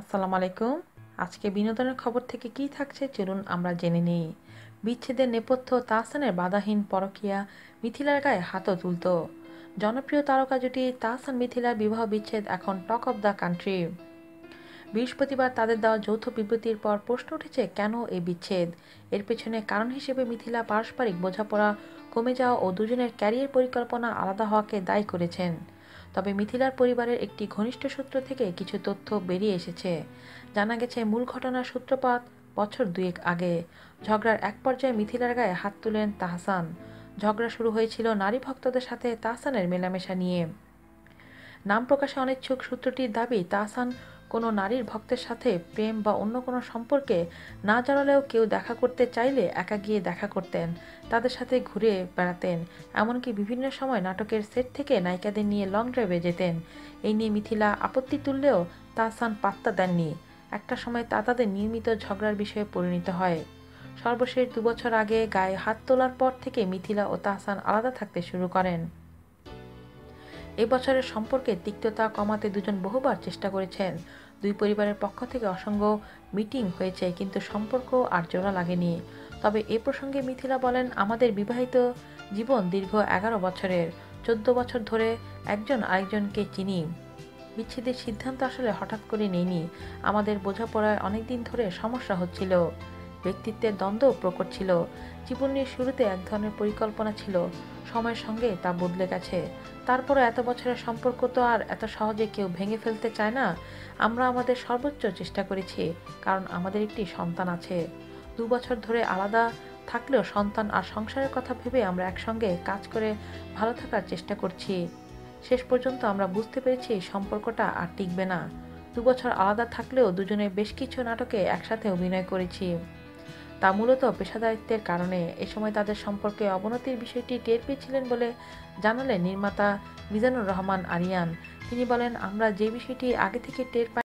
আসসালামু আলাইকুম। আজকে বিনোদনের খবর থেকে কি থাকছে চলুন আমরা জেনে নিই। বিচ্ছেদের নেপথ্য তাহসানের বাধাহীন পরকিয়া মিথিলার গায়ে হাতও তুলত। জনপ্রিয় তারকা জুটি তাহসান মিথিলার বিবাহ বিচ্ছেদ এখন টক অব দ্য কান্ট্রি। বৃহস্পতিবার তাদের দেওয়া যৌথ বিবৃতির পর প্রশ্ন উঠেছে, কেন এই বিচ্ছেদ? এর পেছনে কারণ হিসেবে মিথিলা পারস্পরিক বোঝাপড়া কমে যাওয়া ও দুজনের ক্যারিয়ার পরিকল্পনা আলাদা হওয়াকে দায়ী করেছেন। তবে মিথিলার পরিবারের একটি ঘনিষ্ঠ সূত্র থেকে কিছু তথ্য বেরিয়ে এসেছে। জানা গেছে, মূল ঘটনার সূত্রপাত বছর দুয়েক আগে। ঝগড়ার এক পর্যায়ে মিথিলার গায়ে হাত তুলেন তাহসান। ঝগড়া শুরু হয়েছিল নারী ভক্তদের সাথে তাহসানের মেলামেশা নিয়ে। নাম প্রকাশে অনিচ্ছুক সূত্রটির দাবি, তাহসান কোনো নারীর ভক্তের সাথে প্রেম বা অন্য কোনো সম্পর্কে না জানালেও কেউ দেখা করতে চাইলে একা গিয়ে দেখা করতেন, তাদের সাথে ঘুরে বেড়াতেন। এমনকি বিভিন্ন সময় নাটকের সেট থেকে নায়িকাদের নিয়ে লং ড্রাইভে যেতেন। এই নিয়ে মিথিলা আপত্তি তুললেও তাহসান পাত্তা দেননি। একটা সময় তা তাদের নিয়মিত ঝগড়ার বিষয়ে পরিণত হয়। সর্বশেষ দুবছর আগে গায়ে হাত তোলার পর থেকে মিথিলা ও তাহসান আলাদা থাকতে শুরু করেন। এবছরের সম্পর্কে তিক্ততা কমাতে দুজন বহুবার চেষ্টা করেছেন। দুই পরিবারের পক্ষ থেকে অসংখ্য মিটিং হয়েছে, কিন্তু সম্পর্ক আর জোড়া লাগেনি। তবে এ প্রসঙ্গে মিথিলা বলেন, আমাদের বিবাহিত জীবন দীর্ঘ এগারো বছরের। চোদ্দ বছর ধরে একজন আরেকজনকে চিনি। বিচ্ছেদের সিদ্ধান্ত আসলে হঠাৎ করে নেইনি। আমাদের বোঝাপড়ায় অনেকদিন ধরে সমস্যা হচ্ছিল। ব্যক্তিত্বের দ্বন্দ্ব প্রকট ছিল। জীবনের শুরুতে এক ধরনের পরিকল্পনা ছিল। সময়ের সঙ্গে তা বদলে গেছে। তারপরে এত বছরের সম্পর্ক তো আর এত সহজে কেউ ভেঙে ফেলতে চায় না। আমরা আমাদের সর্বোচ্চ চেষ্টা করেছি, কারণ আমাদের একটি সন্তান আছে। দু বছর ধরে আলাদা থাকলেও সন্তান আর সংসারের কথা ভেবে আমরা একসঙ্গে কাজ করে ভালো থাকার চেষ্টা করছি। শেষ পর্যন্ত আমরা বুঝতে পেরেছি সম্পর্কটা আর টিকবে না। দু বছর আলাদা থাকলেও দুজনে বেশ কিছু নাটকে একসাথে অভিনয় করেছি। তা মূলত পেশাদারিত্বের কারণে। এ সময় তাদের সম্পর্কে অবনতির বিষয়টি টের পেয়েছিলেন বলে জানালেন নির্মাতা মিজানুর রহমান আরিয়ান। তিনি বলেন, আমরা যে বিষয়টি আগে থেকে টের পাই